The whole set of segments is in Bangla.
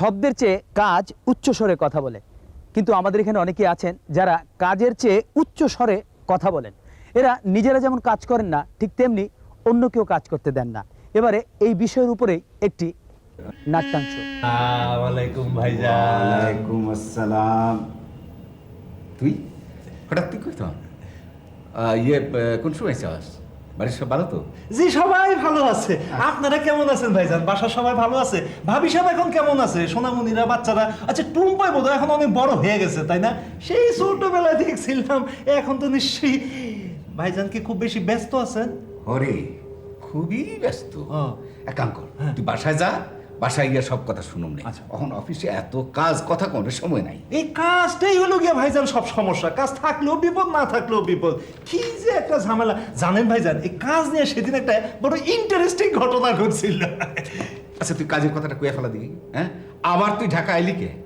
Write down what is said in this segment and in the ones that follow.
শব্দের চেয়ে কাজ উচ্চ স্বরে কথা বলে। কিন্তু আমাদের এখানে অনেকেই আছেন যারা কাজের চেয়ে উচ্চ স্বরে কথা বলেন। এরা নিজেরা যেমন কাজ করেন না ঠিক তেমনি অন্য কেউ কাজ করতে দেন না। এবারে এই বিষয়ের উপরেই একটি নাট্যাংশ। ওয়ালাইকুম ভাইজান। আসসালাম তুই? হঠাৎ তুই কই তো? ইয়ে কোন সময় চাস বাড়ির সব ভালো তো? জি সবাই ভালো আছে। আপনারা কেমন আছেন ভাইজান? বাসার সবাই ভালো আছে? ভাবি সব এখন কেমন আছে? সোনামণিরা বাচ্চারা? আচ্ছা টুম্পাই বোধ এখন অনেক বড় হয়ে গেছে তাই না? সেই ছোটবেলায় দেখছিলাম এখন তো নিশ্চয়ই ভাইজান কি খুব বেশি ব্যস্ত আছেন? হরে খুবই ব্যস্ত। এক কাম কর তুই বাসায় যা বাসায় গিয়ে সব কথা শুনুন নে। আচ্ছা। এখন অফিসে এত কাজ কথা কোনো সময় নাই। এই কাজটাই হলো গিয়া ভাইজান সব সমস্যা। কাজ থাকলেও বিপদ না থাকলেও বিপদ। কি যে একটা ঝামেলা। জানেন ভাইজান এই কাজ নিয়ে সেদিন একটা বড় ইন্টারেস্টিং ঘটনা ঘটছিল। আচ্ছা তুই কাজের কথাটা কুয়ে ফেলা দিবি হ্যাঁ? আবার তুই ঢাকা আইলি কে?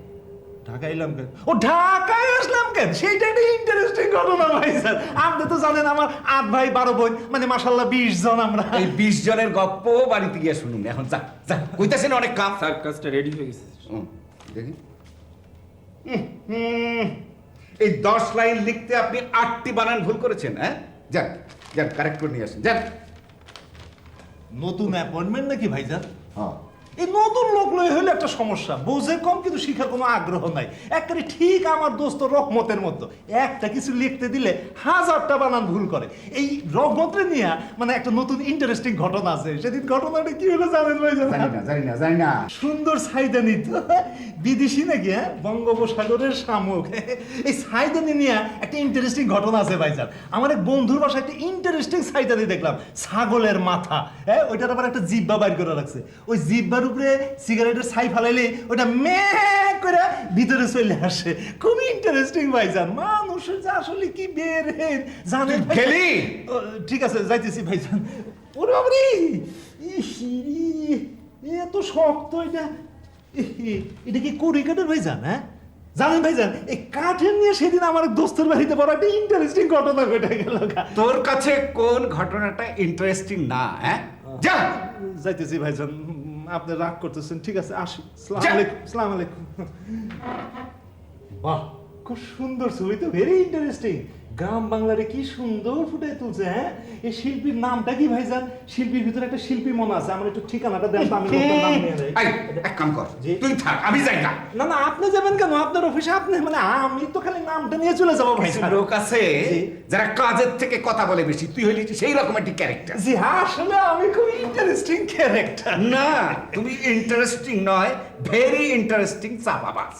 ঢাকায় এলাম কেন? ও ঢাকায় আসলাম কেন? সেইটা একটা ইন্টারেস্টিং ঘটনা ভাই স্যার। আপনি তো জানেন আমার আট ভাই বারো বোন মানে মাসাল্লাহ বিশ জন আমরা। এই বিশ জনের গপ্প বাড়িতে গিয়ে শুনুন। এখন যা যা কইতাছেন অনেক কাম। স্যার কাজটা রেডি হয়ে গেছে দেখি। এই দশ লাইন লিখতে আপনি আটটি বানান ভুল করেছেন হ্যাঁ? যান যান কারেক্ট করে নিয়ে আসেন যান। নতুন অ্যাপয়েন্টমেন্ট নাকি ভাইজান হ্যাঁ। এই হলে একটা সমস্যা। বোঝে কম কিন্তু শিখার কোনো আগ্রহ নাই। একেবারে ঠিক আমার দোস্ত রহমতের মতো। একটা কিছু লিখতে দিলে হাজারটা বানান ভুল করে। এই রহমতের নিয়ে মানে একটা নতুন ইন্টারেস্টিং ঘটনা আছে। সেদিন ঘটনাটা কি হলো জানেন ভাইজান জানি? না জানি না সুন্দর সাইদানি তো বিদেশি নাকি হ্যাঁ? বঙ্গোপসাগরের শামুক। এই সাইদানি নিয়ে একটা ইন্টারেস্টিং ঘটনা আছে ভাইজান আমার এক বন্ধুর বাসায় একটা ইন্টারেস্টিং সাইদানি দেখলাম। ছাগলের মাথা হ্যাঁ? ওইটার আবার একটা জিব্বা বাইর করে রাখছে। ওই জিব্বার উপরে সিগারেটের ছাই ফালাইলে ওটা মে করে ভিতরে চলে আসে। খুবই ইন্টারেস্টিং ভাইজান। মানুষের যে আসলে কি বের জানেন ভাই- গেলি? ও, ঠিক আছে যাইতেছি ভাইজান। ওরে বাবারে! ইসিরি এত শক্ত এটা। এটা কি কুড়ি কাঠের ভাইজান হ্যাঁ? জানেন ভাইজান এই কাঠের নিয়ে সেদিন আমার দোস্তের বাড়িতে বড় একটা ইন্টারেস্টিং ঘটনা ঘটে গেল তোর কাছে কোন ঘটনাটা ইন্টারেস্টিং না হ্যাঁ? যা! যাইতেছি ভাইজান। আপনি রাগ করতেছেন। ঠিক আছে আসি। সালাম আলাইকুম সালাম আলাইকুম। বাহ খুব সুন্দর ছবি তো ভেরি ইন্টারেস্টিং গ্রাম বাংলারে কি সুন্দর ফুটে তুলছে হ্যাঁ? এই শিল্পীর নামটা কি ভাইজান শিল্পীর ভিতরে একটা শিল্পী মনে আছে আমার একটু ঠিকানাটা দেন আমি নাম নিয়ে যাই। এক কাম কর তুই থাক আমি যাই না। না না আপনি যাবেন কেন? আপনার অফিসে আপনি মানে আমি তো খালি নামটা নিয়ে চলে যাব ভাইজান লোক আছে যারা কাজের থেকে কথা বলে বেশি তুই হইলি সেই রকম একটি ক্যারেক্টার জি হ্যাঁ আসলে আমি খুব ইন্টারেস্টিং ক্যারেক্টার না তুমি ইন্টারেস্টিং নয় ভেরি ইন্টারেস্টিং চাপাবাজ।